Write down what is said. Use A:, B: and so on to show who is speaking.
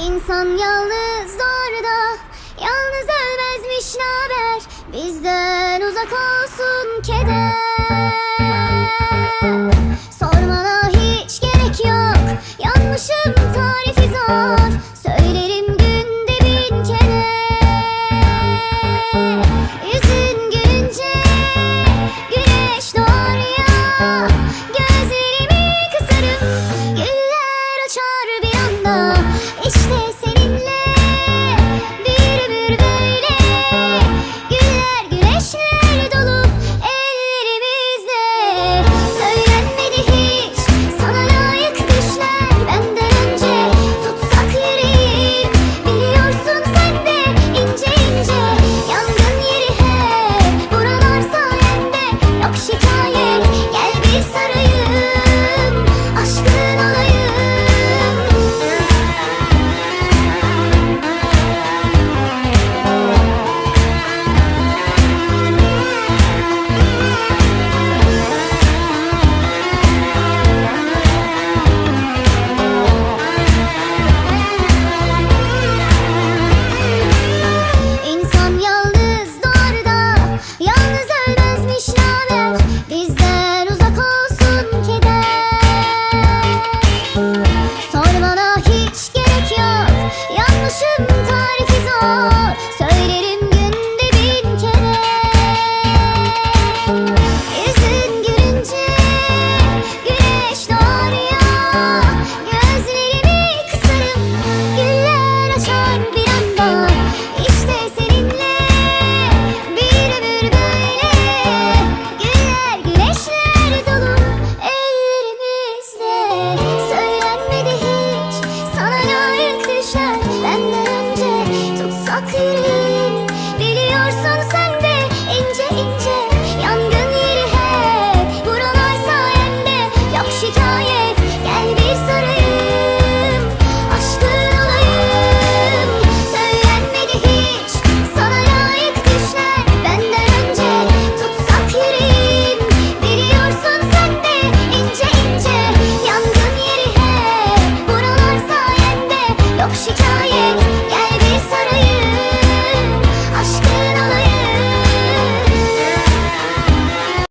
A: İnsan yalnız doğar Yalnız ölmezmiş naber Bizden uzak olsun keder. Sormana hiç gerek yok Yanmışım tarifi zor.